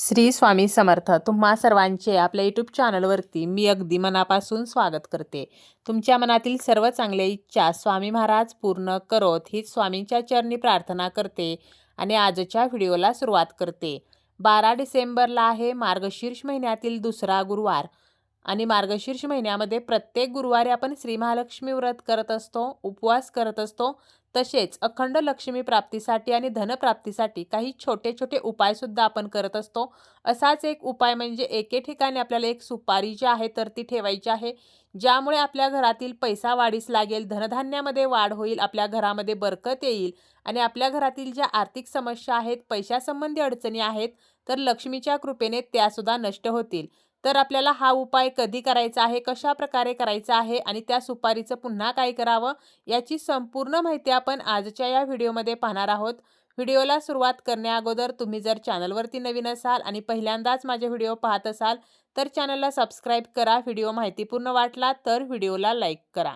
श्री स्वामी समर्थ तुम्हा सर्वांचे आपल्या यूट्यूब चॅनलवरती मी अगदी मनापासून स्वागत करते. तुमच्या मनातील सर्व चांगल्या इच्छा स्वामी महाराज पूर्ण करोत हीच स्वामींच्या चरणी प्रार्थना करते आणि आजच्या व्हिडिओला सुरुवात करते. बारा डिसेंबरला आहे मार्गशीर्ष महिन्यातील दुसरा गुरुवार. आणि मार्गशीर्ष महिन्यामध्ये प्रत्येक गुरुवारी आपण श्री महालक्ष्मी व्रत करत असतो उपवास करत असतो. तसेच अखंड लक्ष्मी प्राप्तीसाठी आणि धनप्राप्तीसाठी काही छोटे छोटे उपायसुद्धा आपण करत असतो. असाच एक उपाय म्हणजे एके ठिकाणी आपल्याला एक सुपारी जी आहे तर ती ठेवायची आहे. ज्यामुळे आपल्या घरातील पैसा वाढीस लागेल धनधान्यामध्ये वाढ होईल आपल्या घरामध्ये बरकत येईल आणि आपल्या घरातील ज्या आर्थिक समस्या आहेत पैशासंबंधी अडचणी आहेत तर लक्ष्मीच्या कृपेने त्यासुद्धा नष्ट होतील. तर आपल्याला हा उपाय कधी करायचा आहे कशा प्रकारे करायचा आहे आणि त्या सुपारीचं पुन्हा काय करावं याची संपूर्ण माहिती आपण आजच्या या व्हिडिओमध्ये पाहणार आहोत. व्हिडिओला सुरुवात करण्याअगोदर तुम्ही जर चॅनलवरती नवीन असाल आणि पहिल्यांदाच माझे व्हिडिओ पाहत असाल तर चॅनलला सबस्क्राईब करा व्हिडिओ माहितीपूर्ण वाटला तर व्हिडिओला लाईक करा.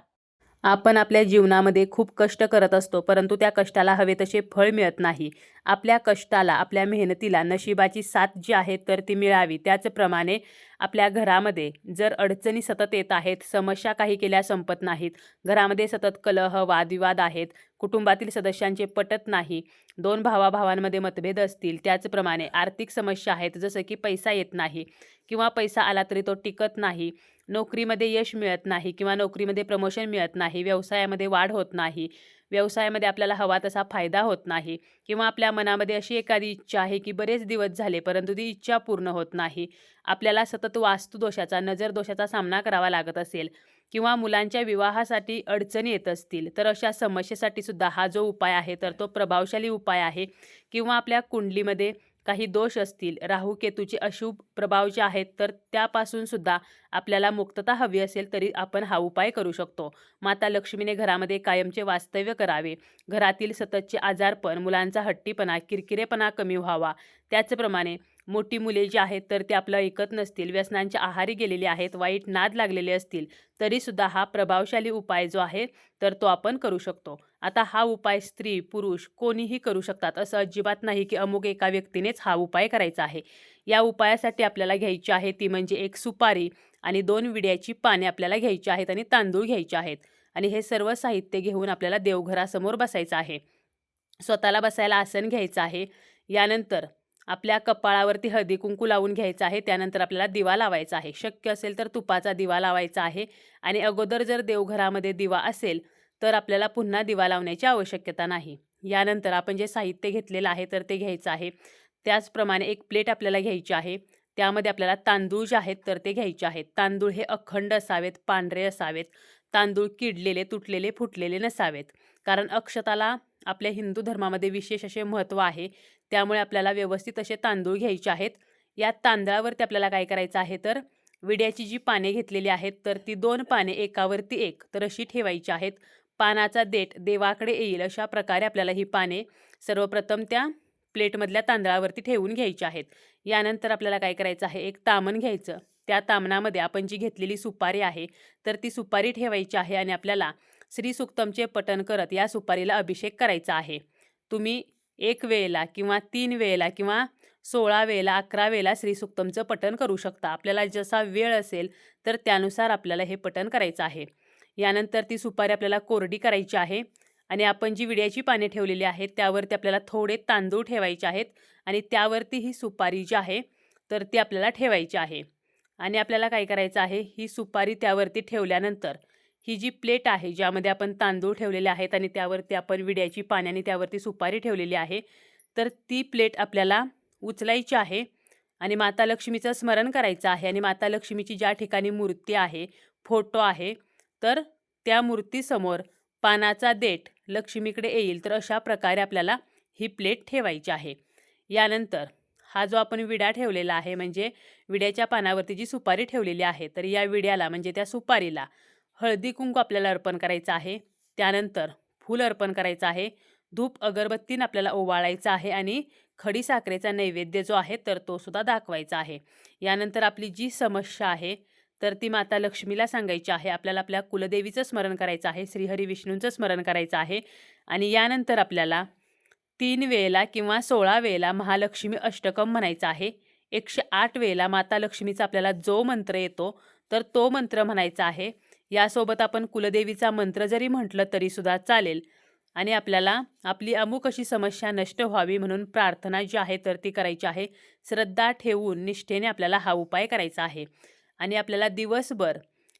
आपण आपल्या जीवनामध्ये खूप कष्ट करत असतो परंतु त्या कष्टाला हवे तसे फळ मिळत नाही. आपल्या कष्टाला आपल्या मेहनतीला नशिबाची साथ जी आहे तर ती मिळावी. त्याचप्रमाणे आपल्या घरामध्ये जर अडचणी सतत येत आहेत समस्या काही केल्या संपत नाहीत घरामध्ये सतत कलह वादविवाद आहेत कुटुंबातील सदस्यांचे पटत नाही दोन भावाभावांमध्ये मतभेद असतील त्याचप्रमाणे आर्थिक समस्या आहेत जसं की पैसा येत नाही किंवा पैसा आला तरी तो टिकत नाही नोकरीमध्ये यश मिळत नाही किंवा नोकरीमध्ये प्रमोशन मिळत नाही व्यवसायामध्ये वाढ होत नाही व्यवसायामध्ये आपल्याला हवा तसा फायदा होत नाही किंवा आपल्या मनामध्ये अशी एखादी इच्छा आहे की बरेच दिवस झाले परंतु ती इच्छा पूर्ण होत नाही. आपल्याला सतत वास्तुदोषाचा नजरदोषाचा सामना करावा लागत असेल किंवा मुलांच्या विवाहासाठी अडचणी येत असतील तर अशा समस्येसाठी सुद्धा हा जो उपाय आहे तर तो प्रभावशाली उपाय आहे किंवा आपल्या कुंडलीमध्ये काही दोष असतील. राहू केतूचे अशुभ प्रभाव जे आहेत तर त्यापासून सुद्धा आपल्याला मुक्तता हवी असेल तरी आपण हा उपाय करू शकतो. माता लक्ष्मीने घरामध्ये कायमचे वास्तव्य करावे. घरातील सततचे आजारपण मुलांचा हट्टीपणा किरकिरेपणा कमी व्हावा. त्याचप्रमाणे मोठी मुले जी आहेत तर ते आपलं ऐकत नसतील व्यसनांच्या आहारी गेलेली आहेत वाईट नाद लागलेले असतील तरीसुद्धा हा प्रभावशाली उपाय जो आहे तर तो आपण करू शकतो. आता हा उपाय स्त्री पुरुष कोणीही करू शकतात असं अजिबात नाही की अमुक एका व्यक्तीनेच हा उपाय करायचा आहे. या उपायासाठी आपल्याला घ्यायची आहे ती म्हणजे एक सुपारी आणि दोन विड्याची पाने आपल्याला घ्यायची आहेत आणि तांदूळ घ्यायचे आहेत. आणि हे सर्व साहित्य घेऊन आपल्याला देवघरासमोर बसायचं आहे. स्वतःला बसायला आसन घ्यायचं आहे. यानंतर आपल्या कपाळावरती हळदी कुंकू लावून घ्यायचं आहे. त्यानंतर आपल्याला दिवा लावायचा आहे. शक्य असेल तर तुपाचा दिवा लावायचा आहे. आणि अगोदर जर देवघरामध्ये दिवा असेल तर आपल्याला पुन्हा दिवा लावण्याची आवश्यकता नाही. यानंतर आपण जे साहित्य घेतलेलं आहे तर ते घ्यायचं आहे. त्याचप्रमाणे एक प्लेट आपल्याला घ्यायची आहे. त्यामध्ये आपल्याला तांदूळ जे आहेत तर ते घ्यायचे आहेत. तांदूळ हे अखंड असावेत पांढरे असावेत. तांदूळ किडलेले तुटलेले फुटलेले नसावेत. कारण अक्षताला आपल्या हिंदू धर्मामध्ये विशेष असे महत्त्व आहे. त्यामुळे आपल्याला व्यवस्थित असे तांदूळ घ्यायचे आहेत. या तांदळावरती आपल्याला काय करायचं आहे तर विड्याची जी पाने घेतलेली आहेत तर ती दोन पाने एकावरती एक तर अशी ठेवायची आहेत. पानाचा देठ देवाकडे येईल अशा प्रकारे आपल्याला ही पाने सर्वप्रथम त्या प्लेटमधल्या तांदळावरती ठेवून घ्यायची आहेत. यानंतर आपल्याला काय करायचं आहे एक तामण घ्यायचं. त्या तामणामध्ये आपण जी घेतलेली सुपारी आहे तर ती सुपारी ठेवायची आहे आणि आपल्याला श्री सुक्तमचे पठण करत या सुपारीला अभिषेक करायचा आहे. तुम्ही एक वेळेला किंवा तीन वेळेला किंवा सोळा वेळेला अकरा वेळेला श्रीसुक्तमचं पठण करू शकता. आपल्याला जसा वेळ असेल तर त्यानुसार आपल्याला हे पठण करायचं आहे. यानंतर ती सुपारी आपल्याला कोरडी करायची आहे आणि आपण जी विड्याची पाने ठेवलेली आहेत त्यावरती आपल्याला थोडे तांदूळ ठेवायचे आहेत आणि त्यावरती ही सुपारी जी आहे तर ती आपल्याला ठेवायची आहे. आणि आपल्याला काय करायचं आहे ही सुपारी त्यावरती ठेवल्यानंतर ही जी प्लेट आहे ज्यामध्ये आपण तांदूळ ठेवलेले आहेत आणि त्यावरती आपण विड्याची पाण्याने त्यावरती सुपारी ठेवलेली आहे तर ती प्लेट आपल्याला उचलायची आहे आणि माता लक्ष्मीचं स्मरण करायचं आहे आणि माता लक्ष्मीची ज्या ठिकाणी मूर्ती आहे फोटो आहे तर त्या मूर्तीसमोर पानाचा देठ लक्ष्मीकडे येईल तर अशा प्रकारे आपल्याला ही प्लेट ठेवायची आहे. यानंतर हा जो आपण विडा ठेवलेला आहे म्हणजे विड्याच्या पानावरती जी सुपारी ठेवलेली आहे तर या विड्याला म्हणजे त्या सुपारीला हळदी कुंकू आपल्याला अर्पण करायचं आहे. त्यानंतर फूल अर्पण करायचं आहे. धूप अगरबत्तीनं आपल्याला ओवाळायचं आहे आणि खडी साखरेचा नैवेद्य जो आहे तर तो सुद्धा दाखवायचा आहे. यानंतर आपली जी समस्या आहे तर ती माता लक्ष्मीला सांगायची आहे. आपल्याला आपल्या कुलदेवीचं स्मरण करायचं आहे श्रीहरी विष्णूंचं स्मरण करायचं आहे. आणि यानंतर आपल्याला तीन वेळेला किंवा सोळा वेळेला महालक्ष्मी अष्टकम म्हणायचं आहे. एकशे आठ वेळेला माता लक्ष्मीचा आपल्याला जो मंत्र येतो तर तो मंत्र म्हणायचा आहे. यासोबत आपण कुलदेवीचा मंत्र जरी म्हटलं तरीसुद्धा चालेल. आणि आपल्याला आपली अमुक अशी समस्या नष्ट व्हावी म्हणून प्रार्थना जी आहे तर ती करायची आहे. श्रद्धा ठेवून निष्ठेने आपल्याला हा उपाय करायचा आहे. आणि आपल्याला दिवसभर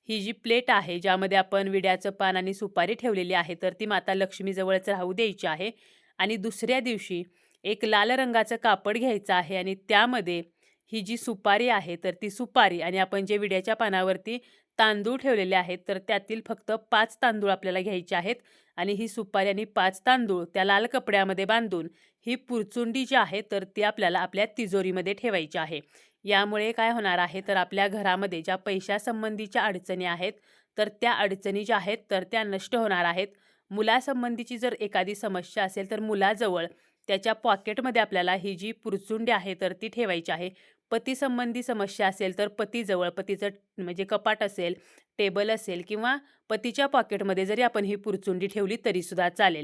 ही जी प्लेट आहे ज्यामध्ये आपण विड्याचं पान आणि सुपारी ठेवलेली आहे तर ती माता लक्ष्मीजवळच राहू द्यायची आहे. आणि दुसऱ्या दिवशी एक लाल रंगाचं कापड घ्यायचं आहे आणि त्यामध्ये ही जी सुपारी आहे तर ती सुपारी आणि आपण जे विड्याच्या पानावरती तांदूळ ठेवलेले आहेत तर त्यातील फक्त पाच तांदूळ आपल्याला घ्यायचे आहेत. आणि ही सुपारी आणि पाच तांदूळ त्या लाल कपड्यामध्ये बांधून ही पुरचुंडी जी आहे तर ती आपल्याला आपल्या तिजोरीमध्ये ठेवायची आहे. यामुळे काय होणार आहे तर आपल्या घरामध्ये ज्या पैशासंबंधीच्या अडचणी आहेत तर त्या अडचणी ज्या आहेत तर त्या नष्ट होणार आहेत. मुलासंबंधीची जर एखादी समस्या असेल तर मुलाजवळ त्याच्या पॉकेटमध्ये आपल्याला ही जी पुरचुंडी आहे तर ती ठेवायची आहे. पतीसंबंधी समस्या असेल तर पतीजवळ पतीचं म्हणजे कपाट असेल टेबल असेल किंवा पतीच्या पॉकेटमध्ये जरी आपण ही पुरचुंडी ठेवली तरीसुद्धा चालेल.